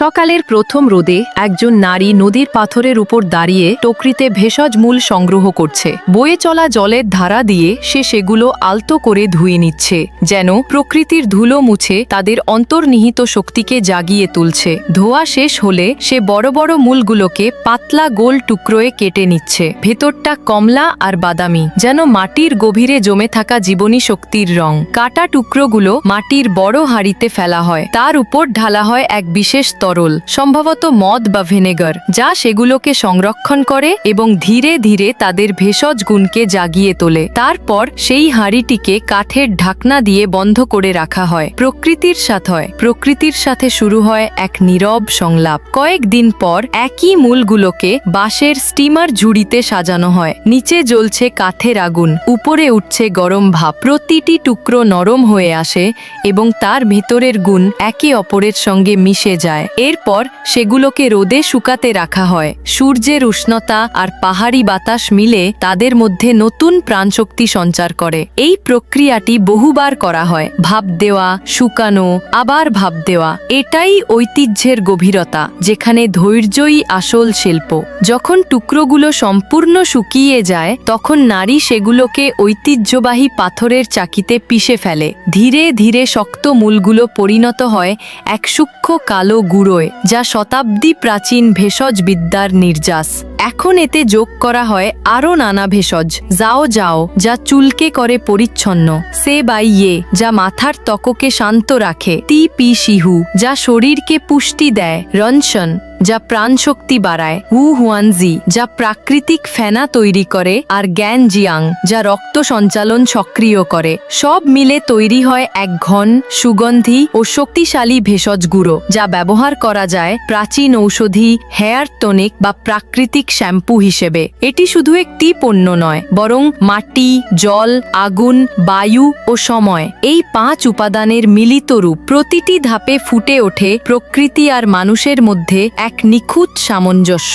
সকালের প্রথম রোদে একজন নারী নদীর পাথরের উপর দাঁড়িয়ে টকরিতে ভেষজ মূল সংগ্রহ করছে। বয়ে চলা জলের ধারা দিয়ে সে সেগুলো আলতো করে ধুয়ে নিচ্ছে, যেন প্রকৃতির ধুলো মুছে তাদের অন্তর্নিহিত শক্তিকে জাগিয়ে তুলছে। ধোয়া শেষ হলে সে বড় বড় মূলগুলোকে পাতলা গোল টুকরোয় কেটে নিচ্ছে। ভেতরটা কমলা আর বাদামি, যেন মাটির গভীরে জমে থাকা জীবনী শক্তির রং। কাটা টুকরোগুলো মাটির বড় হাঁড়িতে ফেলা হয়, তার উপর ঢালা হয় এক বিশেষ তরল, সম্ভবত মদ বা ভিনেগার, যা সেগুলোকে সংরক্ষণ করে এবং ধীরে ধীরে তাদের ভেষজ গুণকে জাগিয়ে তোলে। তারপর সেই হাঁড়িটিকে কাঠের ঢাকনা দিয়ে বন্ধ করে রাখা হয়। প্রকৃতির সাথে হয়। প্রকৃতির সাথে শুরু হয় এক নীরব সংলাপ। কয়েকদিন পর একই মূলগুলোকে বাঁশের স্টিমার ঝুড়িতে সাজানো হয়। নিচে জ্বলছে কাঠের আগুন, উপরে উঠছে গরম ভাব প্রতিটি টুকরো নরম হয়ে আসে এবং তার ভেতরের গুণ একে অপরের সঙ্গে মিশে যায়। এরপর সেগুলোকে রোদে শুকাতে রাখা হয়। সূর্যের উষ্ণতা আর পাহাড়ি বাতাস মিলে তাদের মধ্যে নতুন প্রাণশক্তি সঞ্চার করে। এই প্রক্রিয়াটি বহুবার করা হয়। ভাব দেওয়া, শুকানো, আবার ভাব দেওয়া। এটাই ঐতিহ্যের গভীরতা, যেখানে ধৈর্যই আসল শিল্প। যখন টুকরোগুলো সম্পূর্ণ শুকিয়ে যায়, তখন নারী সেগুলোকে ঐতিহ্যবাহী পাথরের চাকিতে পিষে ফেলে। ধীরে ধীরে শক্ত মূলগুলো পরিণত হয় এক সূক্ষ্ম কালো গুঁড়োয়, যা শতাব্দী প্রাচীন ভেষজ বিদ্যার নির্যাস। এখন এতে যোগ করা হয় আরও নানা ভেষজ, যাও যাও, যা চুলকে করে পরিচ্ছন্ন। সে বাই ইয়ে যা মাথার ত্বককে শান্ত রাখে। তি পি শিহু, যা শরীরকে পুষ্টি দেয়। রনশন যা প্রাণশক্তি বাড়ায়। হু হুয়ানজি, যা প্রাকৃতিক ফেনা তৈরি করে আর জ্ঞান জিয়াং, যা রক্ত সঞ্চালন সক্রিয় করে। সব মিলে তৈরি হয় এক ঘন, সুগন্ধি ও শক্তিশালী ভেষজ গুঁড়ো, যা ব্যবহার করা যায় প্রাচীন ঔষধি, হেয়ার টনিক বা প্রাকৃতিক শ্যাম্পু হিসেবে। এটি শুধু একটি পণ্য নয়, বরং মাটি, জল, আগুন, বায়ু ও সময়। এই পাঁচ উপাদানের মিলিত রূপ প্রতিটি ধাপে ফুটে ওঠে প্রকৃতি আর মানুষের মধ্যে এক নিখুঁত সামঞ্জস্য।